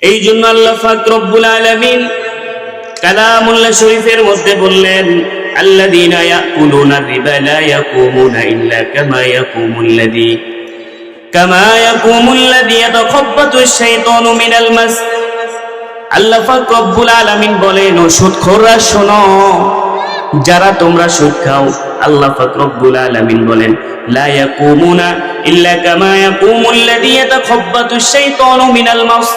এই জন্য আল্লাহ ফাক রব্বুল আলামিন কালামুল্লাহ শরীফের মধ্যে বললেন الذين يأكلون الربا لا يقومون إلا كما يقوم الذي كما يقوم الذي يتخبط الشيطان من المس আল্লাহ পাক রব্বুল আলামিন বলেন ও সুদখোররা শোনো যারা তোমরা সুদ খাও আল্লাহ পাক রব্বুল আলামিন বলেন লা ইয়াকুমুনা ইল্লা কামা ইয়াকুমুল লাযী ইয়াতাখাব্বাতু আশ-শাইতানু মিনাল মাস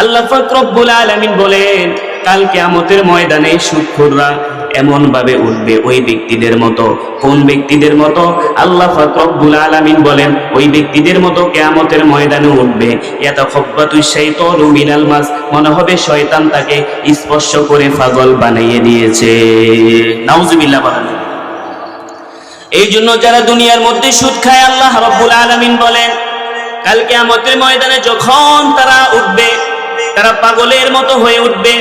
আল্লাহ পাক রব্বুল আলামিন বলেন, কাল কিয়ামতের ময়দানে সুদখোররা এমন ভাবে উঠবে ওই ব্যক্তিদের মতো। কোন ব্যক্তিদের মতো? আল্লাহ পাক রব্বুল আলামিন বলেন, ওই ব্যক্তিদের মতো কিয়ামতের ময়দানে উঠবে। ইয়াতাখাব্বাতু আশ-শাইতানু মিনাল মাস। মনে হবে শয়তান তাকে স্পর্শ করে পাগল বানিয়ে দিয়েছে। নাউজুবিল্লাহ বলেন এই জন্য যারা দুনিয়ার মধ্যে সুদ খায়, আল্লাহ রব্বুল আলামিন বলেন, কাল কিয়ামতের ময়দানে যখন তারা উঠবে তারা পাগলের মতো হয়ে উঠবে।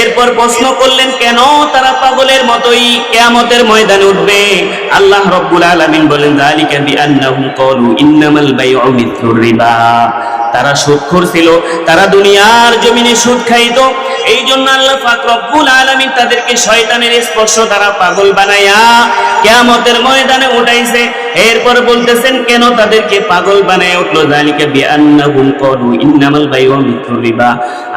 এরপর প্রশ্ন করলেন, কেন তারা পাগলের মতোই কিয়ামতের ময়দানে উঠবে? আল্লাহ রব্বুল আলামিন বলেন, যালিকা বিআন্নাহুম ক্বালু ইন্নামাল বাইউ মিথলুর রিবা। তারা সুদখোর ছিল, তারা দুনিয়ার জমিনে সুদ খাইতো। এই জন্য আল্লাহ পাক রব্বুল আলামিন তাদেরকে শয়তানের স্পর্শ দ্বারা পাগল বানায়া কিয়ামতের ময়দানে উঠাইছে। এরপর বলতেছেন, কেন তাদেরকে পাগল বানায় উঠল? জালিকা বিআন্নাহুম ক্বালু ইন্নামাল বাইউ মিথলুর রিবা।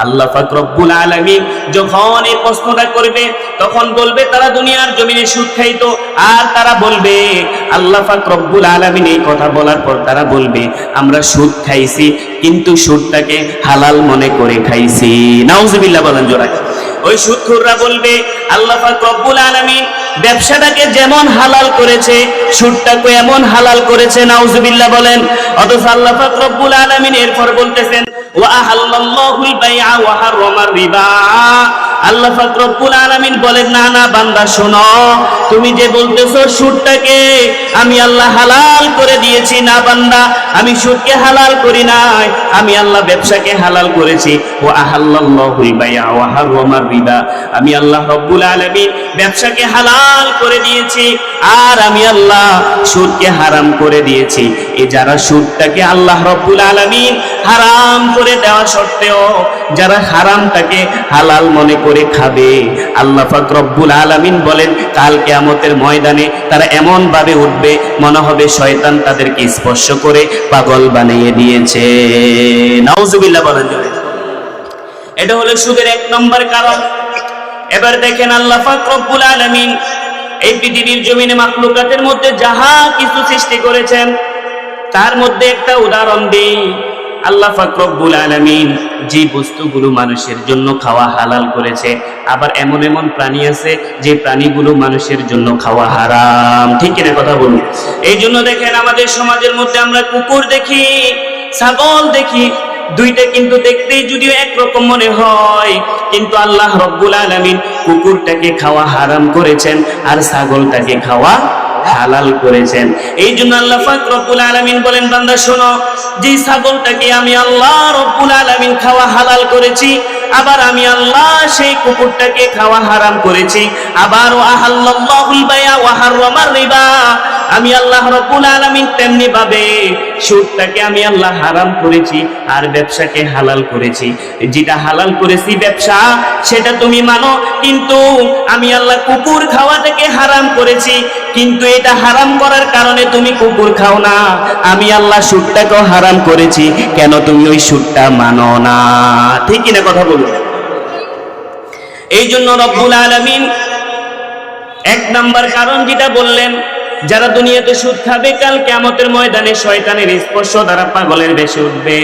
আল্লাহ পাক রব্বুল আলামিন যখন এই প্রশ্নটা করবে, তখন বলবে, তারা দুনিয়ার জমিনে সুদ খাইতো। আর তারা বলবে, আল্লাহ পাক রব্বুল আলামিন এই কথা বলার পর তারা বলবে, আমরা সুদ খাইছি, কিন্তু সুদটাকে হালাল মনে করে খাইছি। নাউজুবিল্লাহ, বলেন জোরা ওই সুদখোররা বলবে, আল্লাহ পাক রব্বুল আলামিন ব্যবসাটাকে যেমন হালাল করেছে সুরটাকে এমন হালাল করেছে, নাউজুবিল্লাহ বলেন। অথচ আল্লাহ পাক রব্বুল আলামিন এরপর বলতেছেন, ওয়া আহাল্লাল্লাহুল বাইআ ওয়া হাররামার রিবা। আল্লাহ পাক রব্বুল আলামিন বলেন, না না, বান্দা, শোনো। তুমি যে বলতেছো সুদটাকে আমি আল্লাহ হালাল করে দিয়েছি, না, বান্দা, আমি সুদকে হালাল করি নাই। আমি আল্লাহ ব্যবসাকে হালাল করেছি। ও রিবা আমি আল্লাহ রব্বুল আলামিন ব্যবসাকে হালাল করে দিয়েছি আর আমি আল্লাহ সুদকে হারাম করে দিয়েছি। এই যারা সুদটাকে আল্লাহ রব্বুল আলামিন হারাম করে দেওয়া সত্ত্বেও যারা হারামটাকে হালাল মনে করে খাবে, আল্লাহ পাক রব্বুল আলামিন বলেন, কাল কিয়ামতের ময়দানে তারা এমন ভাবে উঠবে, মনে হবে শয়তান তাদেরকে স্পর্শ করে পাগল বানিয়ে দিয়েছে। নাউজুবিল্লাহ বলেন। এটা হলো সুদের এক নম্বর কারণ। এবার দেখেন আল্লাহ পাক রব্বুল আলামিন এই পৃথিবীর জমিনে মাখলুকাতের মধ্যে যাহা কিছু সৃষ্টি করেছেন, তার মধ্যে একটা উদাহরণ দিই। আল্লাহ পাক রব্বুল আলামিন যে বস্তুগুলো মানুষের জন্য খাওয়া হালাল করেছে, আবার এমন এমন প্রাণী আছে যে প্রাণীগুলো মানুষের জন্য খাওয়া হারাম। ঠিক কিনা কথা বলুন? এই জন্য দেখেন আমাদের সমাজের মধ্যে আমরা কুকুর দেখি, ছাগল দেখি, দুইটা কিন্তু দেখতেই যদিও একরকম মনে হয়, কিন্তু আল্লাহ রব্বুল আলামিন কুকুরটাকে খাওয়া হারাম করেছেন আর ছাগলটাকে খাওয়া হালাল করেছেন। এই জন্য আল্লাহ রব্বুল আলামিন বলেন, বান্দা, শোনো যে ছাগলটাকে আমি আল্লাহ রব্বুল আলামিন খাওয়া হালাল করেছি, আবার আমি আল্লাহ সেই কুকুরটাকে খাওয়া হারাম করেছি আবার আহাল্লাহুল বায়া ওয়া হাররামার রিবা। আমি আল্লাহ রব্বুল আলামিন তেমনি ভাবে সুদটাকে আমি আল্লাহ হারাম করেছি আর ব্যবসাকে হালাল করেছি। যেটা হালাল করেছি ব্যবসা, সেটা তুমি মানো, কিন্তু আমি আল্লাহ কুকুর খাওয়াটাকে হারাম করেছি, কিন্তু এটা হারাম করার কারণে তুমি কুকুর খাও না। আমি আল্লাহ সুদটাকেও হারাম করেছি, কেন তুমি ওই সুদটা মানো না? ঠিক কিনা কথা বলুন। এই জন্য রব্বুল আলামিন এক নাম্বার কারণ যেটা বললেন যারা দুনিয়াতে সুদ খাবে কাল কেমতের ময়দানে শয়তানের স্পর্শ দ্বারা পাগলের বেশি উঠবে।